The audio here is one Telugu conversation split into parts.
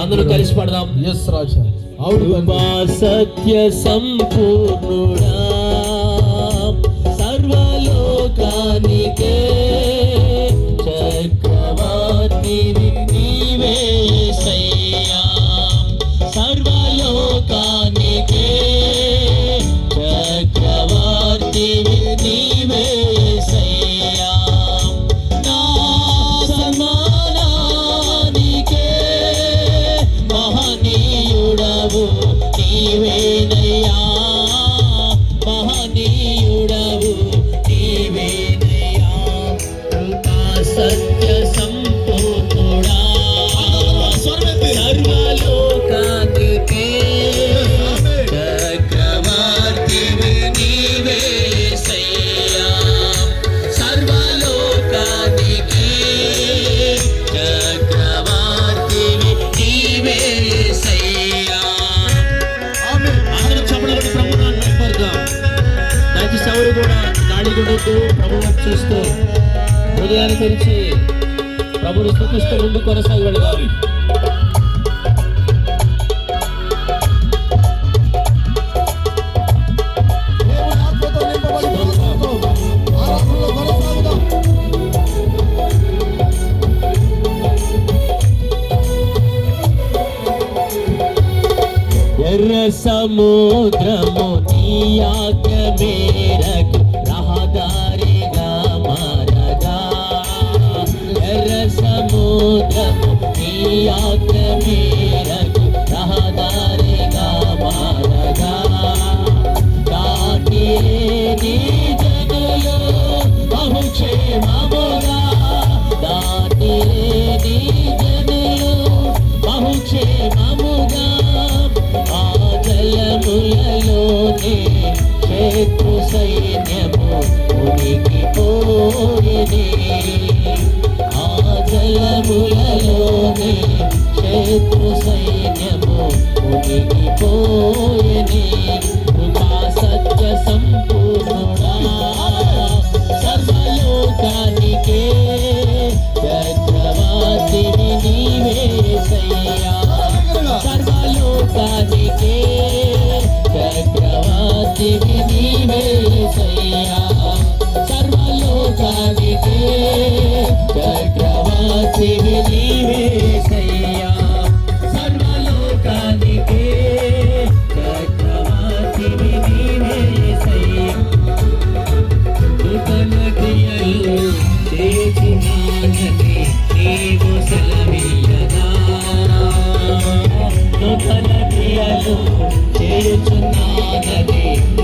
అందరూ కలిసి పడదాం. ఎస్ రాజా. అవును సత్య సంపూర్ణుడా. సర్వలోకానికే చక్రవర్తిని నీవే सत्य హృదయాన్ని తెరిచి ప్రభుడు స్థుతిస్తూ ముందు కొనసాగబడగాలి ఎర్ర సముద్రము నీ ఆజ్ఞ మేరకు até. శత్రు సైన్యము ఉనికి పోయని సత్య సంపూర్ణుడ Thank you.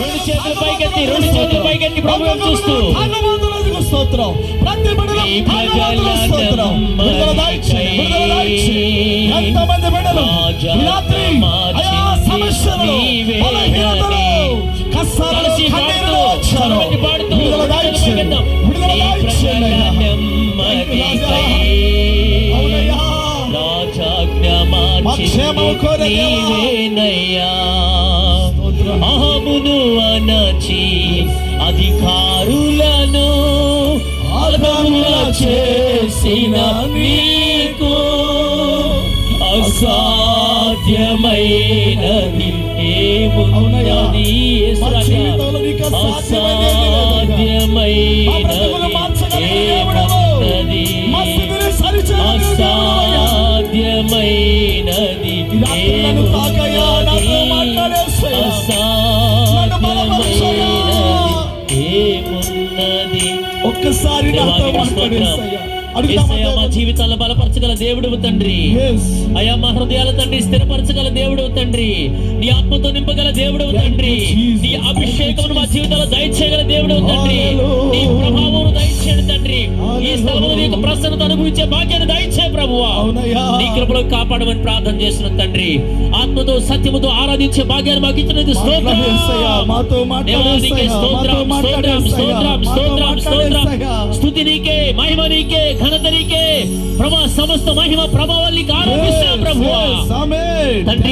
రెండు చేతులు పైకెత్తి రెండు చేతులు పైకెత్తి ప్రభు చూస్తూ. స్తోత్రం. ప్రతి విడుదల దాయిచ్చేయండి, విడుదల దాయిచ్చేయండి. ఎంతమంది బిడ్డలు ఈ రాత్రి. అయా సమస్యలు బలహీనతలు కష్టాలు కలిసి కన్నీరులు పాడుతూ వచ్చారు. స్వరమెత్తి పాడుతూ విడుదల దాయిచ్చేయండి, విడుదల నీ మా మార్చి క్షేమము కోరే దేవా. నీవేనయ్యా. అహమును అనచి అధికారులను అర్థముల చేసిన నీకు అసాధ్యమైనది. ఏమున్నది kısa günah da var మా జీవితాలను బలపరచగల దేవుడు తండ్రి. అయ్యా మా హృదయాల తండ్రి స్థిరపరచగల దేవుడు తండ్రి నీ ఆత్మతో నింపగల దేవుడు తండ్రి. నీ అభిషేకం మా జీవితంలో దయచేయగల దేవుడు తండ్రి. నీ ప్రభావం దయచేయండి తండ్రి ఈ. స్థలంలో నీ యొక్క ప్రసన్నత అనుభవించే భాగ్యాన్ని దయచే ప్రభువా అవునయ్యా. నీ కృపలో కాపాడమని ప్రార్థన చేస్తున్నాం తండ్రి ఆత్మతో సత్యముతో ఆరాధించే భాగ్యాన్ని మాకు ఇచ్చినది స్తోత్రం స్తోత్రం స్తోత్రం స్తోత్రం స్తోత్రం. స్తుతి నీకే మహిమ నీకే ఘనత నీకే ప్రభా సమస్త మహిమ ప్రభావాన్ని ఆరోపిస్తున్నా Yes, ప్రభువా yes, ఆమేన్. తండ్రి